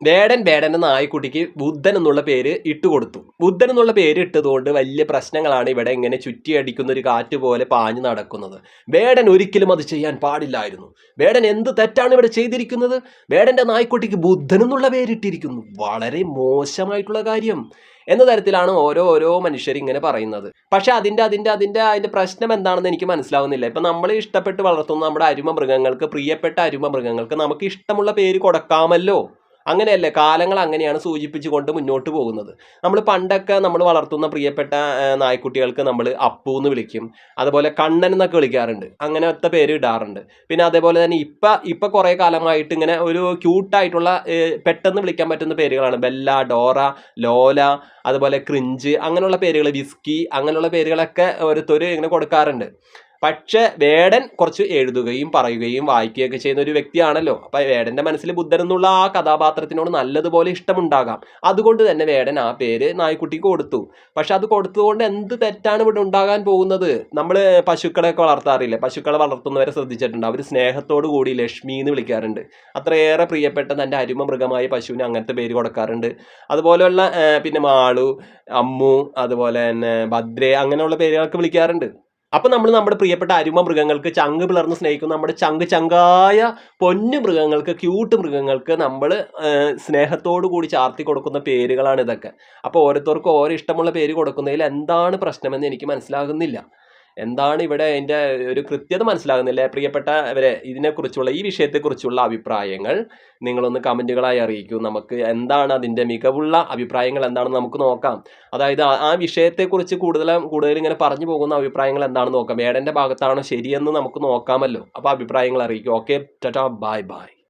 വേടൻ വേടൻ എന്ന നായ്ക്കുട്ടിക്ക് ബുദ്ധൻ എന്നുള്ള പേര് ഇട്ടുകൊടുത്തു ബുദ്ധൻ എന്നുള്ള പേര് ഇട്ടതുകൊണ്ട് വലിയ പ്രശ്നങ്ങളാണ് ഇവിടെ ഇങ്ങനെ ചുറ്റിയടിക്കുന്ന ഒരു കാറ്റ് പോലെ പാഞ്ഞു നടക്കുന്നത്. വേടൻ ഒരിക്കലും അത് ചെയ്യാൻ പാടില്ലായിരുന്നു. വേടൻ എന്ത് തെറ്റാണ് ഇവിടെ ചെയ്തിരിക്കുന്നത്? വേടന്റെ നായ്ക്കുട്ടിക്ക് ബുദ്ധൻ എന്നുള്ള പേരിട്ടിരിക്കുന്നു വളരെ മോശമായിട്ടുള്ള കാര്യം. എന്ന തരത്തിലാണ് ഓരോ ഓരോ മനുഷ്യർ ഇങ്ങനെ പറയുന്നത്. പക്ഷെ അതിന്റെ അതിന്റെ അതിന്റെ അതിന്റെ പ്രശ്നം എന്താണെന്ന് എനിക്ക് മനസ്സിലാവുന്നില്ല. ഇപ്പം നമ്മൾ ഇഷ്ടപ്പെട്ട് വളർത്തുന്ന നമ്മുടെ അരുമ മൃഗങ്ങൾക്ക് പ്രിയപ്പെട്ട അരുമ മൃഗങ്ങൾക്ക് നമുക്ക് ഇഷ്ടമുള്ള പേര് കൊടുക്കാമല്ലോ. അങ്ങനെയല്ലേ? കാലങ്ങൾ അങ്ങനെയാണ് സൂചിപ്പിച്ചുകൊണ്ട് മുന്നോട്ട് പോകുന്നത്. നമ്മൾ പണ്ടൊക്കെ നമ്മൾ വളർത്തുന്ന പ്രിയപ്പെട്ട നായ്ക്കുട്ടികൾക്ക് നമ്മൾ അപ്പു എന്ന് വിളിക്കും. അതുപോലെ കണ്ണൻ എന്നൊക്കെ വിളിക്കാറുണ്ട്. അങ്ങനത്തെ പേര് ഇടാറുണ്ട്. പിന്നെ അതേപോലെ തന്നെ ഇപ്പം ഇപ്പം കുറേ കാലമായിട്ട് ഇങ്ങനെ ഒരു ക്യൂട്ടായിട്ടുള്ള പെട്ടെന്ന് വിളിക്കാൻ പറ്റുന്ന പേരുകളാണ്. ബെല്ല ഡോറ ലോല അതുപോലെ ക്രിഞ്ച് അങ്ങനെയുള്ള പേരുകൾ വിസ്കി അങ്ങനെയുള്ള പേരുകളൊക്കെ ഓരോരുത്തർ ഇങ്ങനെ കൊടുക്കാറുണ്ട്. പക്ഷെ വേടൻ കുറച്ച് എഴുതുകയും പറയുകയും വായിക്കുകയൊക്കെ ചെയ്യുന്ന ഒരു വ്യക്തിയാണല്ലോ. അപ്പം വേടന്റെ മനസ്സിൽ ബുദ്ധൻ എന്നുള്ള ആ കഥാപാത്രത്തിനോട് നല്ലതുപോലെ ഇഷ്ടമുണ്ടാകാം. അതുകൊണ്ട് തന്നെ വേടൻ ആ പേര് നായ്ക്കുട്ടിക്ക് കൊടുത്തു. പക്ഷെ അത് കൊടുത്തതുകൊണ്ട് എന്ത് തെറ്റാണ് ഇവിടെ ഉണ്ടാകാൻ പോകുന്നത്? നമ്മൾ പശുക്കളെയൊക്കെ വളർത്താറില്ലേ? പശുക്കളെ വളർത്തുന്നവരെ ശ്രദ്ധിച്ചിട്ടുണ്ട്. അവർ സ്നേഹത്തോടു കൂടി ലക്ഷ്മി എന്ന് വിളിക്കാറുണ്ട്. അത്രയേറെ പ്രിയപ്പെട്ട തന്റെ അരുമ മൃഗമായ പശുവിന് അങ്ങനത്തെ പേര് കൊടുക്കാറുണ്ട്. അതുപോലെയുള്ള പിന്നെ മാളു അമ്മു അതുപോലെ തന്നെ ഭദ്രേ അങ്ങനെയുള്ള പേരുകളൊക്കെ വിളിക്കാറുണ്ട്. അപ്പം നമ്മൾ നമ്മുടെ പ്രിയപ്പെട്ട അരുമ മൃഗങ്ങൾക്ക് ചങ്ക് പിളർന്ന് സ്നേഹിക്കുന്ന നമ്മുടെ ചങ്ക് ചങ്കായ പൊന്നു മൃഗങ്ങൾക്ക് ക്യൂട്ട് മൃഗങ്ങൾക്ക് നമ്മൾ സ്നേഹത്തോടു കൂടി ചാർത്തി കൊടുക്കുന്ന പേരുകളാണ് ഇതൊക്കെ. അപ്പോൾ ഓരോരുത്തർക്കും ഓരോ ഇഷ്ടമുള്ള പേര് കൊടുക്കുന്നതിൽ എന്താണ് പ്രശ്നമെന്ന് എനിക്ക് മനസ്സിലാകുന്നില്ല. എന്താണ് ഇവിടെ എന്റെ ഒരു കൃത്യത മനസ്സിലാകുന്നില്ല? പ്രിയപ്പെട്ടവരെ ഇതിനെക്കുറിച്ചുള്ള ഈ വിഷയത്തെക്കുറിച്ചുള്ള അഭിപ്രായങ്ങൾ നിങ്ങളൊന്ന് കമന്റുകളായി അറിയിക്കൂ. നമുക്ക് എന്താണ് അതിന്റെ മികവുള്ള അഭിപ്രായങ്ങൾ എന്താണെന്ന് നമുക്ക് നോക്കാം. അതായത് ആ- വിഷയത്തെക്കുറിച്ച് കൂടുതലും കൂടുതൽ ഇങ്ങനെ പറഞ്ഞു പോകുന്ന അഭിപ്രായങ്ങൾ എന്താണെന്ന് നോക്കാം. മേഡന്റെ ഭാഗത്താണോ ശരിയെന്ന് നമുക്ക് നോക്കാമല്ലോ. അപ്പോൾ അഭിപ്രായങ്ങൾ അറിയിക്കും. Okay tata bye bye.